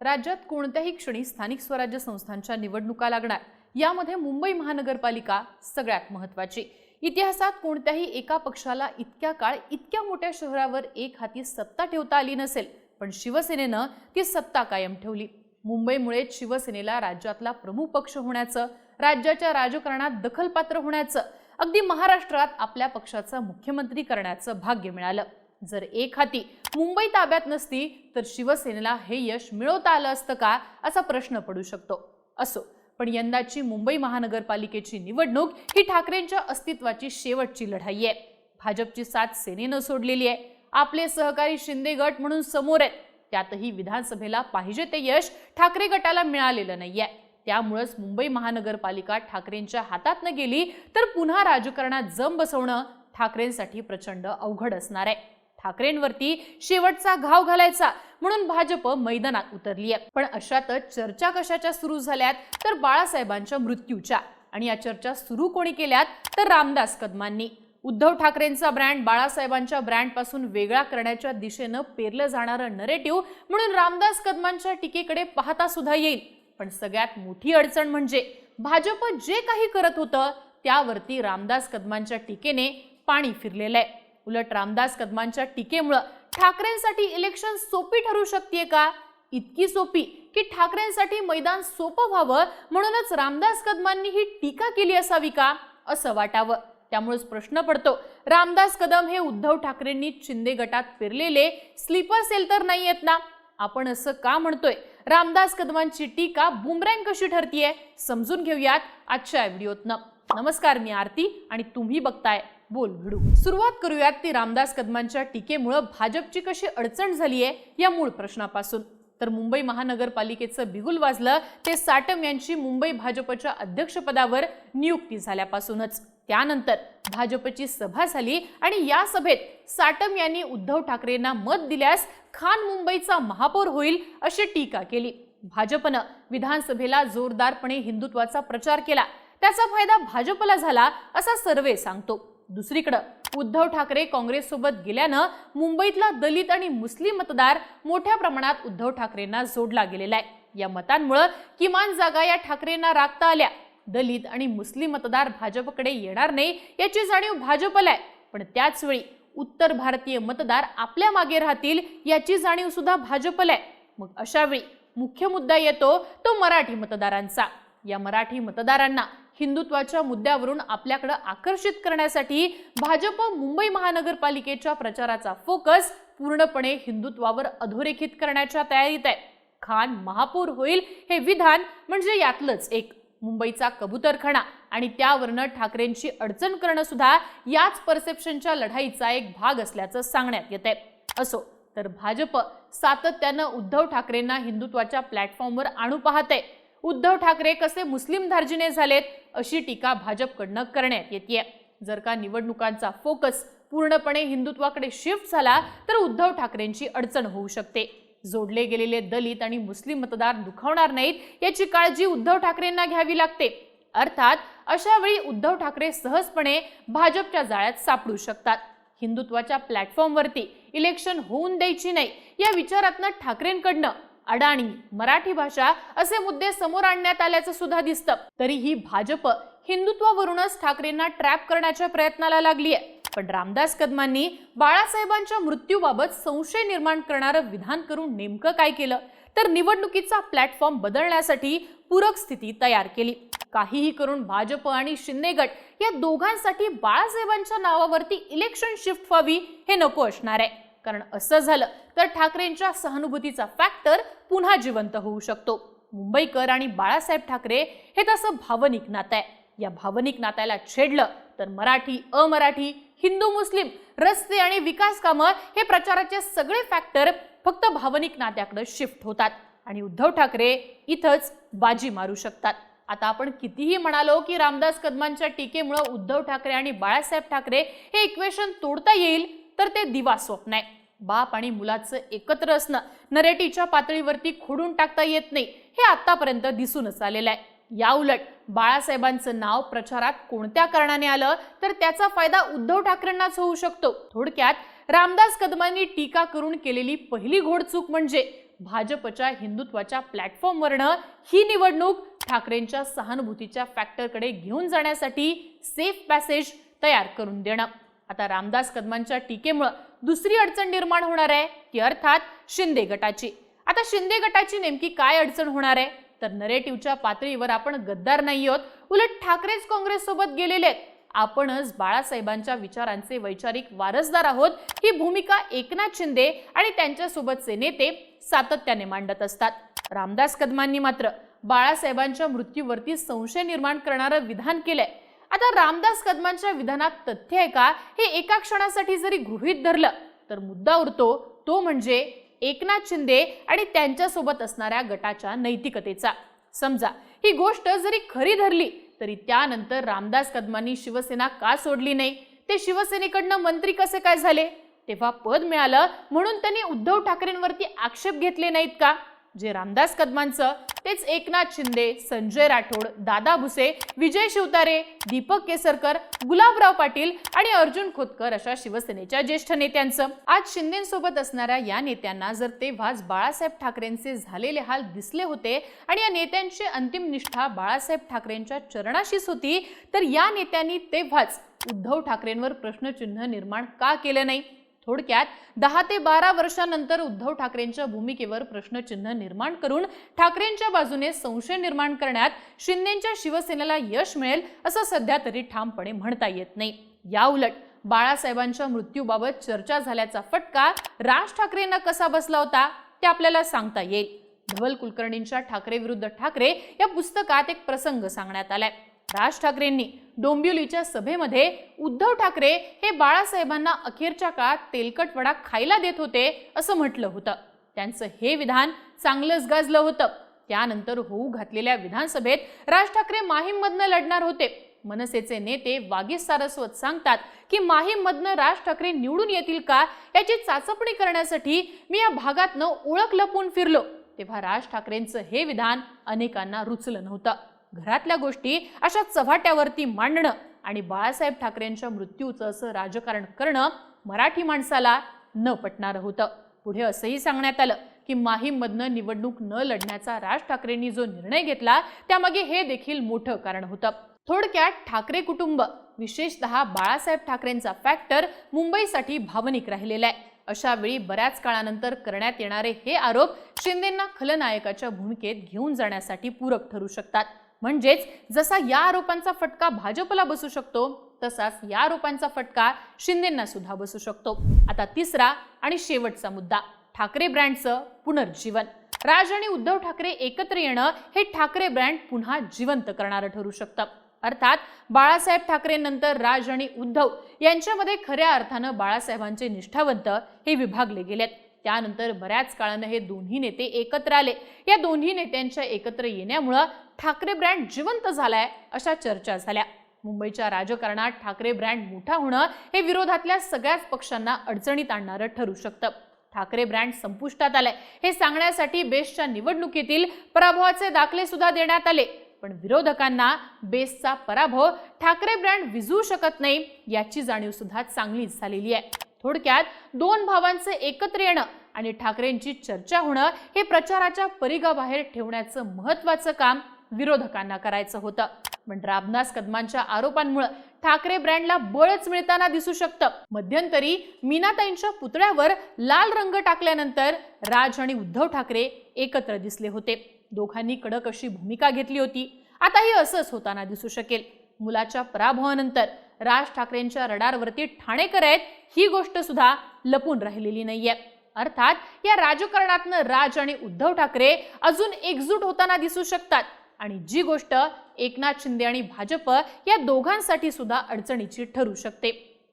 राज्यात कोणत्याही क्षणी स्थानिक स्वराज्य संस्थांच्या निवडणुका लागणार. यामध्ये मुंबई महानगरपालिका सगळ्यात महत्वाची इतिहासात कोणत्याही एका पक्षाला इतक्या काळ इतक्या मोठ्या शहरावर एक हाती सत्ता ठेवता आली नसेल पण शिवसेनेनं ती सत्ता कायम ठेवली. मुंबईमुळे शिवसेनेला राज्यातला प्रमुख पक्ष होण्याचं राज्याच्या राजकारणात दखलपात्र होण्याचं अगदी महाराष्ट्रात आपल्या पक्षाचं मुख्यमंत्री करण्याचं भाग्य मिळालं. जर एक हाती मुंबई ताब्यात नसती तर शिवसेनेला हे यश मिळवता आलं असतं का असा प्रश्न पडू शकतो. असो पण यंदाची मुंबई महानगरपालिकेची निवडणूक ही ठाकरेंच्या अस्तित्वाची शेवटची लढाई आहे. भाजपची साथ सेनेनं सोडलेली आहे. आपले सहकारी शिंदे गट म्हणून समोर आहेत. त्यातही विधानसभेला पाहिजे ते यश ठाकरे गटाला मिळालेलं नाहीये त्यामुळंच मुंबई महानगरपालिका ठाकरेंच्या हातात न गेली तर पुन्हा राजकारणात जम बसवणं ठाकरेंसाठी प्रचंड अवघड असणार आहे. ठाकरेंवरती शेवटचा घाव घालायचा. म्हणून भाजप मैदानात उतरली आहे. पण अशातच चर्चा कशाच्या सुरू झाल्यात? तर बाळासाहेबांच्या मृत्यूच्या. आणि या चर्चा सुरू कोणी केल्यात? तर रामदास कदमांनी. उद्धव ठाकरेंचा ब्रँड बाळासाहेबांच्या ब्रँडपासून वेगळा करण्याच्या दिशेनं पेरलं जाणारं नरेटिव्ह म्हणून रामदास कदमांच्या टीकेकडे पाहता सुद्धा येईल. पण सगळ्यात मोठी अडचण म्हणजे भाजप जे काही करत होतं त्यावरती रामदास कदमांच्या टीकेने पाणी फिरलेलं आहे. उलट रामदास कदमांच्या टीकेमुळं ठाकरेंसाठी इलेक्शन सोपी ठरू शकते का? इतकी सोपी की ठाकरेंसाठी मैदान सोपं व्हावं म्हणूनच रामदास कदमांनी ही टीका केली असावी का? असं वाटावं. त्यामुळेच प्रश्न पडतो रामदास कदम हे उद्धव ठाकरेंनी शिंदे गटात फिरलेले स्लीपर सेल तर नाही आहेत ना? आपण असं का म्हणतोय? रामदास कदमांची टीका बुमरँग कशी ठरतीये? समजून घेऊयात आजच्या व्हिडिओतनं. नमस्कार मी आरती आणि तुम्ही बघताय बोल भिडू सुरुवात करूयात ती रामदास कदमांच्या टीकेमुळं भाजपची कशी अडचण झाली आहे या मूळ प्रश्नापासून. तर मुंबई महानगरपालिकेचं बिगुल वाजलं ते साटम यांची मुंबई भाजपच्या अध्यक्षपदावर नियुक्ती झाल्यापासूनच. त्यानंतर भाजपची सभा झाली आणि या सभेत साटम यांनी उद्धव ठाकरेंना मत दिल्यास खान मुंबईचा महापौर होईल अशी टीका केली. भाजपनं विधानसभेला जोरदारपणे हिंदुत्वाचा प्रचार केला. त्याचा फायदा भाजपला झाला असा सर्वे सांगतो. दुसरीकडं उद्धव ठाकरे काँग्रेससोबत गेल्यानं मुंबईतला दलित आणि मुस्लिम मतदार मोठ्या प्रमाणात उद्धव ठाकरेंना जोडला गेलेला आहे. या मतांमुळं किमान जागा या ठाकरेंना राखता आल्या. दलित आणि मुस्लिम मतदार भाजपकडे येणार नाही याची जाणीव भाजपला आहे. पण त्याचवेळी उत्तर भारतीय मतदार आपल्या मागे राहतील याची जाणीव सुद्धा भाजपला आहे. मग अशावेळी मुख्य मुद्दा येतो तो मराठी मतदारांचा. या मराठी मतदारांना हिंदुत्वाच्या मुद्द्यावरून आपल्याकडे आकर्षित करण्यासाठी भाजप मुंबई महानगरपालिकेच्या प्रचाराचा फोकस पूर्णपणे हिंदुत्वावर अधोरेखित करण्याच्या तयारीत आहे. खान महापौर होईल हे विधान म्हणजे यातलंच एक मुंबईचा कबुतरखाना आणि त्यावरनं ठाकरेंची अडचण करणं सुद्धा याच परसेप्शनच्या लढाईचा एक भाग असल्याचं सांगण्यात येत आहे असो तर भाजप सातत्यानं उद्धव ठाकरेंना हिंदुत्वाच्या प्लॅटफॉर्मवर आणू पाहते उद्धव ठाकरे कसे मुस्लिम धार्जिने झालेत अशी टीका भाजपकडनं करण्यात येते जर का निवडणुकांचा फोकस पूर्णपणे हिंदुत्वाकडे शिफ्ट झाला तर उद्धव ठाकरेंची अडचण होऊ शकते. जोडले गेलेले दलित आणि मुस्लिम मतदार दुखावणार नाहीत याची काळजी उद्धव ठाकरेंना घ्यावी लागते. अर्थात अशा वेळी उद्धव ठाकरे सहजपणे भाजपच्या जाळ्यात सापडू शकतात. हिंदुत्वाच्या प्लॅटफॉर्मवरती इलेक्शन होऊन द्यायची नाही या विचारातनं ठाकरेंकडनं अडाणी मराठी भाषा असे मुद्दे समोर आणण्यात आल्याचं सुद्धा दिसतं. तरीही भाजप हिंदुत्वावरूनच ठाकरेंना ट्रॅप करण्याच्या प्रयत्नाला लागली आहे. पण रामदास कदमांनी बाळासाहेबांच्या मृत्यूबाबत संशय निर्माण करणारं विधान करून नेमकं काय केलं? तर निवडणुकीचा प्लॅटफॉर्म बदलण्यासाठी पूरक स्थिती तयार केली. काहीही करून भाजप आणि शिंदे गट या दोघांसाठी बाळासाहेबांच्या नावावरती इलेक्शन शिफ्ट व्हावी हे नको असणार आहे. कारण असं झालं तर ठाकरेंच्या सहानुभूतीचा फॅक्टर पुन्हा जिवंत होऊ शकतो. मुंबईकर आणि बाळासाहेब ठाकरे हे तसं भावनिक नातं आहे. या भावनिक नात्याला छेडलं तर मराठी अमराठी हिंदू मुस्लिम रस्ते आणि विकास कामं हे प्रचाराचे सगळे फॅक्टर फक्त भावनिक नात्याकडे शिफ्ट होतात. आणि उद्धव ठाकरे इथंच बाजी मारू शकतात. आता आपण कितीही म्हणालो की रामदास कदमांच्या टीकेमुळे उद्धव ठाकरे आणि बाळासाहेब ठाकरे हे इक्वेशन तोडता येईल तर ते दिवा स्वप्न आहे. बाप आणि मुलाचं एकत्र असणं नरेटीच्या पातळीवरती खोडून टाकता येत नाही हे आतापर्यंत दिसूनच आलेलं आहे. या उलट बाळासाहेबांचं नाव प्रचारात कोणत्या कारणाने आलं तर त्याचा फायदा उद्धव ठाकरेंनाच होऊ शकतो. थोडक्यात रामदास कदमांनी टीका करून केलेली पहिली घोडचूक म्हणजे भाजपच्या हिंदुत्वाच्या प्लॅटफॉर्मवरनं ही निवडणूक ठाकरेंच्या सहानुभूतीच्या फॅक्टरकडे घेऊन जाण्यासाठी सेफ पॅसेज तयार करून देणं. आता रामदास कदमांच्या टीकेमुळं दुसरी अडचण निर्माण होणार आहे ती अर्थात शिंदे गटाची. आता शिंदे गटाची नेमकी काय अडचण होणार आहे? तर नरेटिव्हच्या पातळीवर आपण गद्दार नाही आहोत उलट ठाकरेच काँग्रेस सोबत गेलेले आहेत. आपणच बाळासाहेबांच्या विचारांचे वैचारिक वारसदार आहोत ही भूमिका एकनाथ शिंदे आणि त्यांच्यासोबतचे नेते सातत्याने मांडत असतात. रामदास कदमांनी मात्र बाळासाहेबांच्या मृत्यूवरती संशय निर्माण करणारं विधान केलंय. आता रामदास कदमांच्या विधानात तथ्य आहे का? हे एका क्षणासाठी जरी गृहीत धरलं तर मुद्दा उरतो. तो म्हणजे एकनाथ शिंदे आणि त्यांच्यासोबत असणाऱ्या गटाच्या नैतिकतेचा. समजा ही गोष्ट जरी खरी धरली तरी त्यानंतर रामदास कदमांनी शिवसेना का सोडली नाही? ते शिवसेनेकडनं मंत्री कसे काय झाले? तेव्हा पद मिळालं म्हणून त्यांनी उद्धव ठाकरेंवरती आक्षेप घेतले नाहीत का? जे रामदास कदमांचं तेच एकनाथ शिंदे संजय राठोड दादा भुसे विजय शिवतारे दीपक केसरकर गुलाबराव पाटील आणि अर्जुन खोतकर अशा शिवसेनेच्या ज्येष्ठ नेत्यांचं. आज शिंदेसोबत असणाऱ्या या नेत्यांना जर तेव्हाच बाळासाहेब ठाकरेंचे झालेले हाल दिसले होते आणि या नेत्यांची अंतिम निष्ठा बाळासाहेब ठाकरेंच्या चरणाशीच होती तर या नेत्यांनी तेव्हाच उद्धव ठाकरेंवर प्रश्नचिन्ह निर्माण का केलं नाही? थोडक्यात दहा ते बारा वर्षानंतर उद्धव ठाकरेंच्या भूमिकेवर प्रश्नचिन्ह निर्माण करून ठाकरेंच्या बाजूने संशय निर्माण करण्यात शिंदेच्या शिवसेनेला यश मिळेल असं सध्या तरी ठामपणे म्हणता येत नाही. या उलट बाळासाहेबांच्या मृत्यूबाबत चर्चा झाल्याचा फटका राज ठाकरेंना कसा बसला होता ते आपल्याला सांगता येईल. धवल कुलकर्णींच्या ठाकरे विरुद्ध ठाकरे या पुस्तकात एक प्रसंग सांगण्यात आलाय. राज ठाकरेंनी डोंबिवलीच्या सभेमध्ये उद्धव ठाकरे हे बाळासाहेबांना अखेरच्या काळात तेलकट वडा खायला देत होते असं म्हटलं होतं. त्यांचं हे विधान चांगलंच गाजलं होतं. त्यानंतर होऊ घातलेल्या विधानसभेत राज ठाकरे माहीममधनं लढणार होते. मनसेचे नेते वागी सारस्वत सांगतात की माहीममधनं राज ठाकरे निवडून येतील का याची चाचपणी करण्यासाठी मी या भागातनं ओळख लपून फिरलो. तेव्हा राज ठाकरेंचं हे विधान अनेकांना रुचलं नव्हतं. घरातल्या गोष्टी अशा चव्हाट्यावरती मांडणं आणि बाळासाहेब ठाकरेंच्या मृत्यूचं असं राजकारण करणं मराठी माणसाला न पटणारं होतं. पुढे असंही सांगण्यात आलं की माहीममधनं निवडणूक न लढण्याचा राज ठाकरेंनी जो निर्णय घेतला त्यामागे हे देखील मोठं कारण होतं. थोडक्यात ठाकरे कुटुंब विशेषतः बाळासाहेब ठाकरेंचा फॅक्टर मुंबईसाठी भावनिक राहिलेला आहे. अशा वेळी बऱ्याच काळानंतर करण्यात येणारे हे आरोप शिंदेंना खलनायकाच्या भूमिकेत घेऊन जाण्यासाठी पूरक ठरू शकतात. म्हणजेच जसा या आरोपांचा फटका भाजपला बसू शकतो तसाच या आरोपांचा फटका शिंदेंना सुद्धा बसू शकतो. आता तिसरा आणि शेवटचा मुद्दा ठाकरे ब्रँडचं पुनर्जीवन. राज आणि उद्धव ठाकरे एकत्र येणं हे ठाकरे ब्रँड पुन्हा जिवंत करणारं ठरू शकतं. अर्थात बाळासाहेब ठाकरे नंतर राज आणि उद्धव यांच्यामध्ये खऱ्या अर्थानं बाळासाहेबांचे निष्ठावंत हे विभागले गेलेत. त्यानंतर बऱ्याच काळानं हे दोन्ही नेते एकत्र आले. या दोन्ही नेत्यांच्या एकत्र येण्यामुळं ठाकरे ब्रँड जिवंत झालाय अशा चर्चा झाल्या. मुंबईच्या राजकारणात ठाकरे ब्रँड मोठा होणं हे विरोधातल्या सगळ्याच पक्षांना अडचणीत आणणारं ठरू शकतं. ठाकरे ब्रँड संपुष्टात आलाय. हे सांगण्यासाठी बेस्टच्या निवडणुकीतील पराभवाचे दाखले सुद्धा देण्यात आले. पण विरोधकांना बेसचा पराभव ठाकरे ब्रँड विझू शकत नाही याची जाणीव सुद्धा चांगलीच झालेली आहे. थोडक्यात दोन भावांचे एकत्र येणं आणि ठाकरेंची चर्चा होणं हे प्रचाराच्या परिघाबाहेर ठेवण्याचं महत्वाचं काम विरोधकांना करायचं होतं. पण रामदास कदमांच्या आरोपांमुळे ठाकरे ब्रँडला बळच मिळताना दिसू शकतं. मध्यंतरी मीनाताईंच्या पुतळ्यावर लाल रंग टाकल्यानंतर राज आणि उद्धव ठाकरे एकत्र दिसले होते. दोघांनी कडक अशी भूमिका घेतली होती. आताही असंच होताना दिसू शकेल. मुलाच्या पराभवानंतर राज ठाकरेंच्या रडारवरती ठाणेकर आहेत ही गोष्ट सुद्धा लपून राहिलेली नाहीये. अर्थात या राजकारणातनं राज आणि उद्धव ठाकरे अजून एकजूट होताना दिसू शकतात. आणि जी गोष्ट एकनाथ शिंदे आणि भाजप या दोघांसाठी सुद्धा अडचणीची ठरू शकते.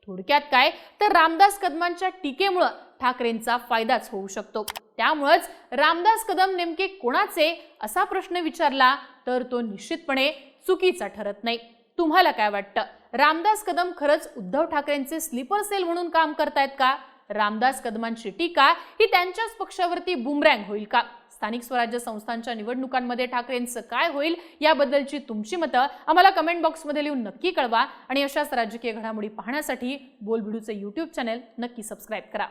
थोडक्यात काय? तर रामदास कदमांच्या टीकेमुळं ठाकरेंचा फायदाच होऊ शकतो. त्यामुळंच रामदास कदम नेमके कोणाचे असा प्रश्न विचारला तर तो निश्चितपणे चुकीचा ठरत नाही. तुम्हाला काय वाटतं? रामदास कदम खरंच उद्धव ठाकरेंचे स्लीपर सेल म्हणून काम करतायत का? रामदास कदमांची टीका ही त्यांच्याच पक्षावरती बुमरँग होईल का? स्थानिक स्वराज्य संस्थांच्या निवडणुकांमध्ये ठाकरेंचं काय होईल याबद्दलची तुमची मतं आम्हाला कमेंट बॉक्समध्ये लिहून नक्की कळवा आणि अशाच राजकीय घडामोडी पाहण्यासाठी बोलबिडूचे यूट्यूब चॅनेल नक्की सबस्क्राईब करा.